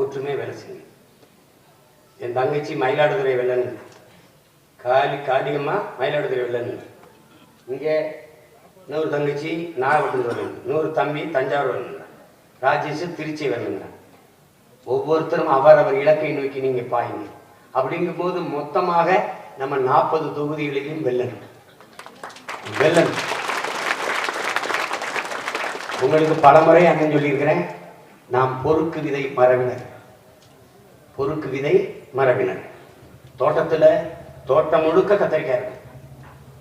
ஒற்றுமையாக வேலை செய்யுங்க என் தங்கச்சி மயிலாடுதுறை வெள்ளன். காளி காளிகம்மா மயிலாடுதுறை வெள்ளன். இங்கே இன்னொரு தங்கச்சி நாகப்பட்டினம் வரணும் இன்னொரு தம்பி தஞ்சாவூர் வரணுங்க ராஜேஷ் திருச்சி வரணுங்க ஒவ்வொருத்தரும் அவரவர் இலக்கை நோக்கி நீங்கள் பாயுங்க. அப்படிங்கும்போது மொத்தமாக நம்ம நாற்பது தொகுதிகளிலும் வெள்ளன். வெள்ளன். உங்களுக்கு பலமுறை அண்ணன் சொல்லியிருக்கிறேன். நாம் பொறுக்கு விதை மரபினர். பொறுக்கு விதை மரபினர். தோட்டத்தில் தோட்டம் முழுக்க கத்திரிக்காய் இருக்கும்.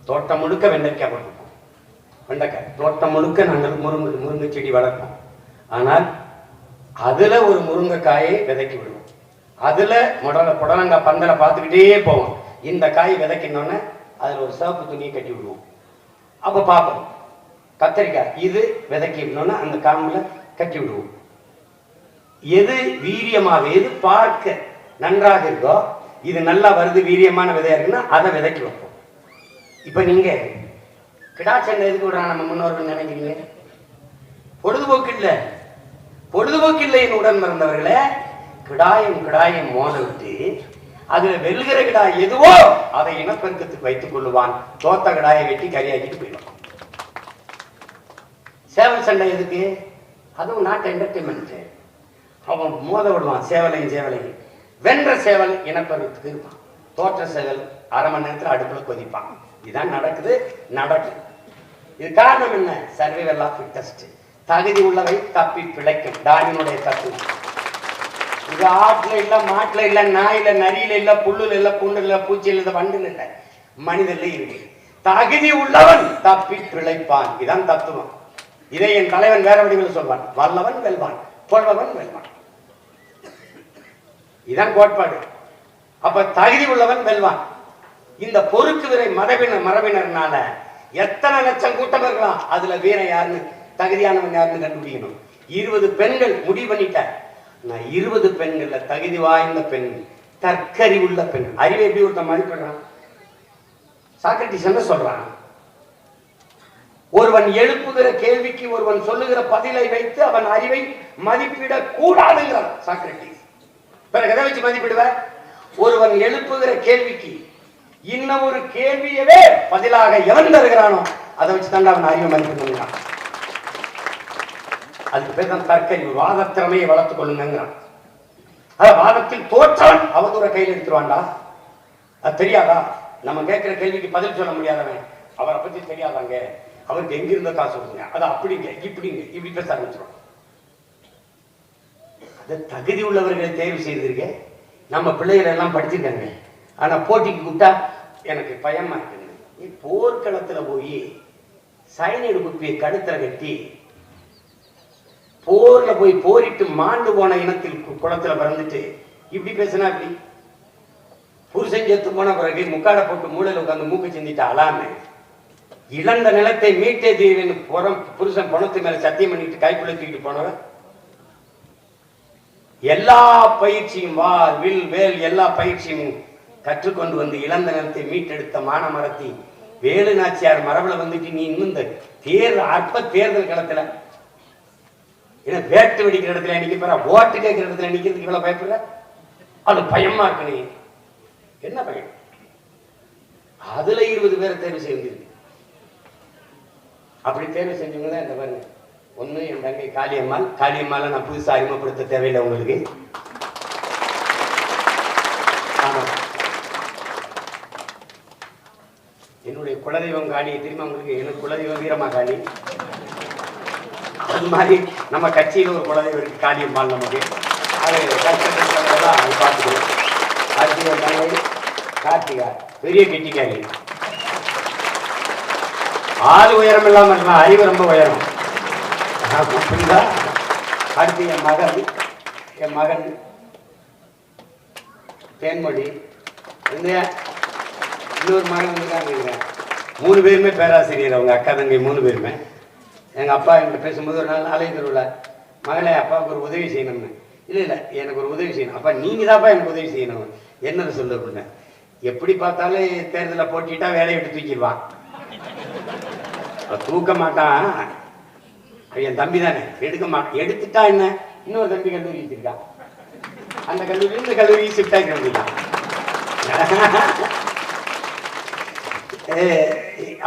தோட்டம் முழுக்க வெண்டைக்காய் வளர்ப்போம் வெண்டைக்காய். தோட்டம் முழுக்க நாங்கள் முருங்கை முருங்கை செடி வளர்ப்போம். ஆனால் அதில் ஒரு முருங்கைக்காயை விதைக்கி விடுவோம். அதில் முடல புடலங்காய் பந்தலை பார்த்துக்கிட்டே போவோம். இந்த காய் விதைக்கணுன்னே அதில் ஒரு சிவப்பு துணியை கட்டி விடுவோம். அப்போ பார்ப்போம். கத்திரிக்காய் இது விதைக்கணுன்னா அந்த காம்புல கட்டி விடுவோம். எது வீரியமாக எது பார்க்க நன்றாக இருக்கோ இது நல்லா வருது வீரியமான விதையா இருக்குன்னா அதை விதைக்கி வைப்போம். இப்போ நீங்க கிடாச்சண்டை எதுக்கு விடுறாங்க நம்ம முன்னோர்கள் நினைக்கிறீங்க? பொழுதுபோக்கு இல்லை. பொழுதுபோக்கு இல்லை என் உடன் மறந்தவர்களே கிடாயம் கிடாயம் மோத விட்டு அதுல வெல்கிற கிடாய் எதுவோ அதை இனப்பெருக்கத்துக்கு வைத்துக் கொள்ளுவான். தோத்த கிடாயை வெட்டி கரியாக்கிட்டு போயிடும் சேவல் சண்டை எதுக்கு? அதுவும் நாட்டு என்டர்டைன்மெண்ட் அவன் மோத விடுவான் சேவலையும் சேவலையும் வென்ற சேவல் இனப்பருவத்துக்கு இருப்பான் தோற்ற சேவல் அரை மணி நேரத்துல அடுப்புல கொதிப்பான். இதுதான் நடக்குது நடக்கும் இது காரணம் என்ன? சர்வைவல் ஆஃப் ஃபிட்டஸ்ட் தகுதி உள்ளவை தப்பி பிழைக்கும். டார்வினுடைய தத்துவம் இது ஆட்டில் இல்லை மாட்டுல இல்லை நாயில் நரியில இல்ல புல்லுல இல்ல புண்ணுல இல்லை பூச்சியில் இல்ல வண்டில் இல்லை. மனிதர்ல இருக்கு. தகுதி உள்ளவன் தப்பி பிழைப்பான். இதான் தத்துவம். இதை என் தலைவன் வேற வடிவில் சொல்வான். வல்லவன் வெல்வான் கொள்பவன் வெல்வான். இதான் கோட்பாடு. அப்ப தகுதி உள்ளவன் வெல்வான். இந்த பொறுக்கு விரை மரபினர் மரபினர்னால எத்தனை லட்சம் கூட்டம் இருக்கலாம்? அதுல வீரன் யாருன்னு தகுதியானவன் யாருன்னு கண்டுபிடிக்கணும். இருபது பெண்கள் முடிவு பண்ணிட்டேன் நான் இருபது பெண்கள்ல தகுதி வாய்ந்த பெண் தற்கறிவுள்ள பெண். அறிவை எப்படி ஒருத்தன் மதிப்பிடுறான்? சாக்ரட்டிஸ் என்ன சொல்றான்? ஒருவன் எழுப்புகிற கேள்விக்கு ஒருவன் சொல்லுகிற பதிலை வைத்து அவன் அறிவை மதிப்பிடக் கூடாதுங்கிறான் சாக்ரட்டிஸ். பிறகு எதை வச்சு மதிப்பிடுவ ஒருவன் எழுப்புகிற கேள்விக்கு இன்னும் ஒரு கேள்வியவே பதிலாக எவன் தருகிறானோ அதை வச்சு தான் அவன் அறிவை மதிப்பிடுங்கிறான் அதுக்கு பேர் தான் தற்கறிவு வாதத்திறமையை வளர்த்துக் கொள்ளுங்கிறான் அத வாதத்தில் தோற்றவன் அவதூற கையில் எடுத்துருவான்டா. அது தெரியாதா? நம்ம கேட்கிற கேள்விக்கு பதில் சொல்ல முடியாதவன். அவரை பத்தி தெரியாதாங்க. அவருக்கு எங்கிருந்த காசு கொடுங்க. அது அப்படிங்க இப்படிங்க இப்படி பேச ஆரம்பிச்சிருவான். தகுதி உள்ளவர்களை தேர்வு செய்திருக்க நம்ம பிள்ளைகள் எல்லாம் படிச்சிருக்காங்க. ஆனால் போட்டிக்கு கூப்பிட்டா எனக்கு பயமா இருக்குங்க நீ போர்க்களத்தில் போய் சைனைடு குப்பியை கழுத்தில் கட்டி போர்ல போய் போரிட்டு மாண்டு போன இனத்தில் குளத்தில் குளத்துல பிறந்துட்டு இப்படி பேசினா இப்படி புருஷன் செத்து போன பிறகு முக்காடை போட்டு மூளையில் உட்காந்து மூக்கு சிந்திட்டு அழாம இழந்த நிலத்தை மீட்டே தீவின் புறம் புருஷன் பணத்து மேல சத்தியம் பண்ணிட்டு கைக்குள்ள தூக்கிட்டு போனவன் எல்லா பயிற்சியும் வா வில் வேல் எல்லா பயிற்சியும் கற்றுக்கொண்டு வந்து இழந்த நிலத்தை மீட்டெடுத்த மானமரத்தி வேலு நாச்சியார் மரபுல வந்துட்டு நீ இன்னும் இந்த தேர் அற்ப தேர்தல் களத்துல ஏன்னா வேட்டு வெடிக்கிற இடத்துல நிக்க ஓட்டு கேட்கிற இடத்துல நிக்கிறதுக்கு இவ்வளவு பயப்படுற? அது பயமா இருக்கு நீ. என்ன பயம்? அதுல இருபது பேரை தேர்வு செய்திருக்கு அப்படி தேர்வு செஞ்சவங்க தான் இந்த பாருங்க. ஒன்று என் தங்கை காளியம்மாள். காளியம்மாளை நான் புதுசாக அறிமுகப்படுத்த தேவையில்லை உங்களுக்கு. என்னுடைய குலதெய்வம் காளி தெரியுமா உங்களுக்கு? எனக்கு குலதெய்வம் வீரமா காளி அது மாதிரி நம்ம கட்சியில் ஒரு குலதெய்வம் இருக்கு காளியம்மாள் நமக்கு. அது கஷ்டப்பட்டதெல்லாம் அது அடுத்து தங்கை கார்த்திகா பெரிய கெட்டிக்காரி. ஆள் உயரம் இல்லாமல் அறிவு ரொம்ப உயரம். ஆமா, புரியுதா அடுத்து என் மகன் என் மகன். தேன்மொழி. இந்த இன்னொரு மகன் வந்து தான் இருக்கிறேன் மூணு பேருமே பேராசிரியர் அவங்க அக்கா தங்கை மூணு பேருமே. எங்கள் அப்பா என்கிட்ட பேசும்போது ஒரு நாள் ஆலய தெருவில் மகளே அப்பாவுக்கு ஒரு உதவி செய்யணும்னு. இல்லை இல்லை எனக்கு ஒரு உதவி செய்யணும். அப்பா நீங்கள் தான்ப்பா எனக்கு உதவி செய்யணும். என்னது சொல்லு? அப்படின்னு. எப்படி பார்த்தாலும் தேர்தலில் போட்டிட்டா வேலையை விட்டு தூக்கிடுவான். தூக்க மாட்டான். என் தம்பி தானே. எடுக்க எடுத்துட்டா என்ன? இன்னொரு தம்பி கல்லூரி வச்சிருக்கான் அந்த கல்லூரி இந்த கல்லூரி ஷிஃப்ட் ஆகிக்க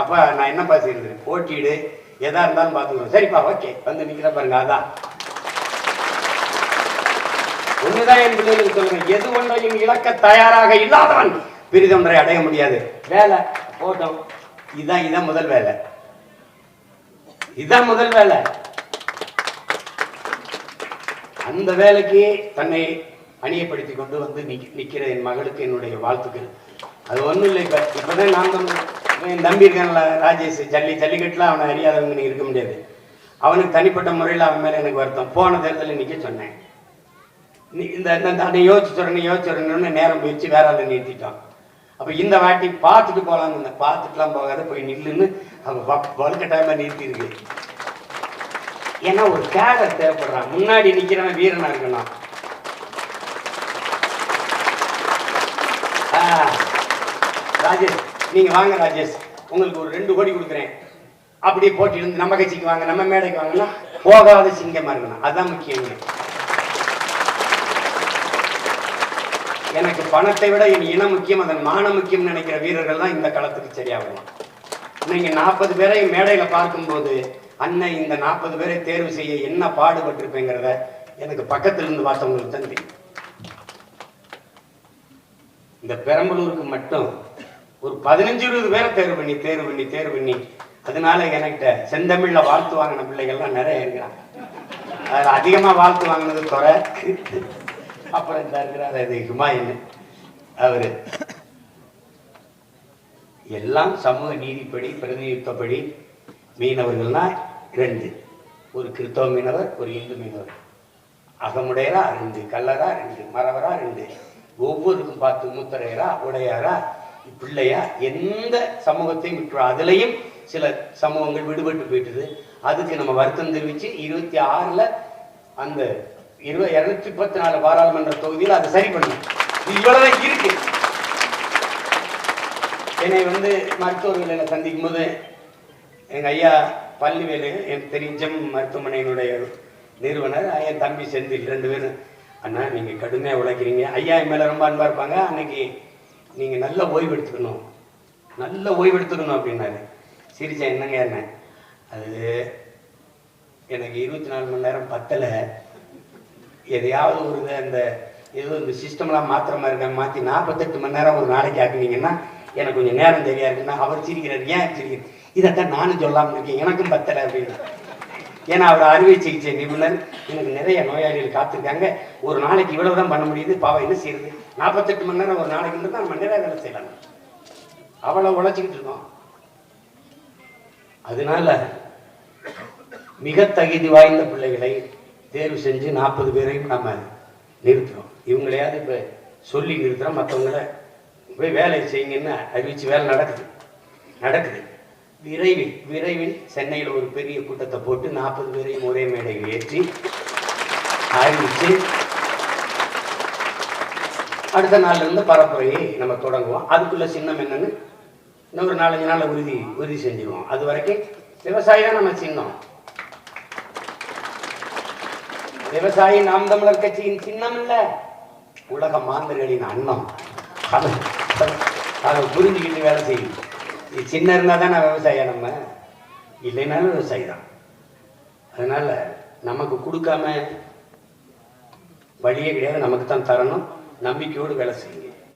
அப்பா நான் என்னப்பா செய்யுது போட்டியிடு. எதா இருந்தாலும் பார்த்துக்கணும் சரிப்பா ஓகே. வந்து நிக்கிற பாருங்க அதான் ஒண்ணுதான் என் பிள்ளைகளுக்கு சொல்லுங்க. எது ஒன்றையும் இழக்க தயாராக இல்லாதவன் பிரிதொன்றை அடைய முடியாது. வேலை போட்டோம் இதுதான் இதுதான் முதல் வேலை. இதான் முதல் வேலை. அந்த வேலைக்கு தன்னை அணியப்படுத்தி கொண்டு வந்து நிற்கிற என் மகளுக்கு என்னுடைய வாழ்த்துக்கள். அது ஒண்ணும் இல்லை இப்போ இப்போதான் நான் தான் என் தம்பி இருக்கான்ல ராஜேஷ் ஜல்லி ஜல்லிக்கட்டுலாம் அவனை அறியாதவங்க நீ இருக்க முடியாது. அவனுக்கு தனிப்பட்ட முறையில் அவன் மேலே எனக்கு வருத்தம். போன தேர்தலில் நிற்க சொன்னேன். நீ இந்த அதை யோசிச்சுறேன்னு யோசிச்சுறேன்னு நேரம் போயிடுச்சு வேற அதை நிறுத்திட்டான் அப்போ இந்த வாட்டி பார்த்துட்டு போலாம்னு இருந்தேன் பார்த்துட்டுலாம் போகாத போய் நில்லுன்னு அவங்க வலுக்கட்டாயமா நிறுத்தி இருக்கு ஏன்னா ஒரு கேடர் தேவைப்படுறான் முன்னாடி நிற்கிறவன் வீரனாக இருக்கணும். ஆ, ராஜேஷ் நீங்கள் வாங்க ராஜேஷ். உங்களுக்கு ஒரு ரெண்டு கோடி கொடுக்குறேன். அப்படியே போட்டி இருந்து நம்ம கட்சிக்கு வாங்க நம்ம மேடைக்கு வாங்கன்னா போகாத சிங்கமாக இருக்கணும். அதுதான் முக்கியம் எனக்கு பணத்தை விட என் இனம் முக்கியம் அதன் மானம் முக்கியம் நினைக்கிற வீரர்கள் தான் இந்த களத்துக்கு சரியாகணும். இன்னைக்கு நீங்க நாற்பது பேரை மேடையில பார்க்கும்போது அண்ணன் இந்த நாற்பது பேரை தேர்வு செய்ய என்ன பாடுபட்டிருப்பேங்கிறத எனக்கு பக்கத்துல இருந்து பார்த்தவங்களுக்கு தான் தெரியும். இந்த பெரம்பலூருக்கு மட்டும் ஒரு பதினஞ்சு இருபது பேரை தேர்வு பண்ணி தேர்வு பண்ணி தேர்வு பண்ணி அதனால என்கிட்ட செந்தமிழ்ல வாழ்த்து வாங்கின பிள்ளைகள்லாம் நிறைய இருக்கிறாங்க. அதில் அதிகமாக வாழ்த்து வாங்கினது குறை அப்புறம் இந்த இருக்கிறார். அது ஹுமாயூன் அவரு எல்லாம் சமூக நீதிப்படி பிரதிநிதித்துவப்படி மீனவர்கள்னா ரெண்டு ஒரு கிறிஸ்தவ மீனவர் ஒரு இந்து மீனவர். அகமுடையரா ரெண்டு கல்லரா ரெண்டு மரவரா ரெண்டு. ஒவ்வொருக்கும் பார்த்து மூத்தரையரா உடையாரா பிள்ளையா எந்த சமூகத்தையும் விட்டுரும் அதுலேயும் சில சமூகங்கள் விடுபட்டு போயிட்டுது. அதுக்கு நம்ம வருத்தம் தெரிவித்து இருபத்தி ஆறில் அந்த இருபது இருநூத்தி பத்து நாலு பாராளுமன்ற தொகுதியில் அதை சரி பண்ணணும் இவ்வளவுதான் இருக்கு. என்னை வந்து மருத்துவர்களை சந்திக்கும் போது எங்க ஐயா பள்ளிவேலு என் தெரிஞ்சம் மருத்துவமனையினுடைய நிறுவனர் என் தம்பி செந்தில் ரெண்டு பேரும் அண்ணா நீங்க கடுமையாக உழைக்கிறீங்க. ஐயா என் மேல ரொம்ப அன்பா இருப்பாங்க. அன்னைக்கு நீங்க நல்ல ஓய்வு எடுத்துக்கணும். நல்ல ஓய்வு எடுத்துக்கணும் அப்படின்னாரு. சிரிச்சேன் என்னங்க என்ன அது எனக்கு இருபத்தி நாலு மணி நேரம் பத்தலை. எதையாவது ஒரு இதை அந்த ஏதோ இந்த சிஸ்டம்லாம் மாத்திர மாதிரி இருக்க மாற்றி நாற்பத்தெட்டு மணி நேரம் ஒரு நாளைக்கு ஆக்குனீங்கன்னா எனக்கு கொஞ்சம் நேரம் தெரியா இருக்குன்னா அவர் சிரிக்கிறார் ஏன் சிரிக்கிறார்? இதைத்தான் நானும் சொல்லாமல் இருக்கேன் எனக்கும் பத்தலை அப்படின்னு. ஏன்னா அவர் அறுவை சிகிச்சை நிபுணர் எனக்கு நிறைய நோயாளிகள் காத்திருக்காங்க. ஒரு நாளைக்கு இவ்வளவு தான் பண்ண முடியுது பாவம் என்ன செய்யுது நாற்பத்தெட்டு மணி நேரம் ஒரு நாளைக்கு தான் நம்ம நிறைய வேலை செய்யலாம். அவ்வளோ உழைச்சிக்கிட்டு இருக்கோம். அதனால மிக தகுதி வாய்ந்த பிள்ளைகளை தேர்வு செஞ்சு நாற்பது பேரையும் நம்ம நிறுத்துறோம். இவங்களையாவது இப்போ சொல்லி நிறுத்துகிறோம் மற்றவங்கள போய் வேலையை செய்யுங்கன்னு அறிவிச்சு வேலை நடக்குது. நடக்குது. விரைவில் விரைவில் சென்னையில் ஒரு பெரிய கூட்டத்தை போட்டு நாற்பது பேரையும் ஒரே மேடையில் ஏற்றி அறிவிச்சு அடுத்த நாள்லேருந்து பரப்புரையை நம்ம தொடங்குவோம். அதுக்குள்ள சின்னம் என்னன்னு இன்னும் ஒரு நாலஞ்சு நாளில் உறுதி உறுதி செஞ்சிருவோம். அது வரைக்கும் விவசாயம் நம்ம சின்னம். விவசாயி நாம் தமிழர் கட்சியின் சின்னம் இல்ல. உலக மாந்தர்களின் அன்னம். அதை அதை புரிஞ்சுக்கிட்டு வேலை செய்யும். இது சின்ன தான் நான் விவசாயம் நம்ம. இல்லைனாலும் விவசாயி தான். அதனால நமக்கு கொடுக்காம வழியே கிடையாது. நமக்கு தான் தரணும். நம்பிக்கையோடு வேலை செய்யுங்க.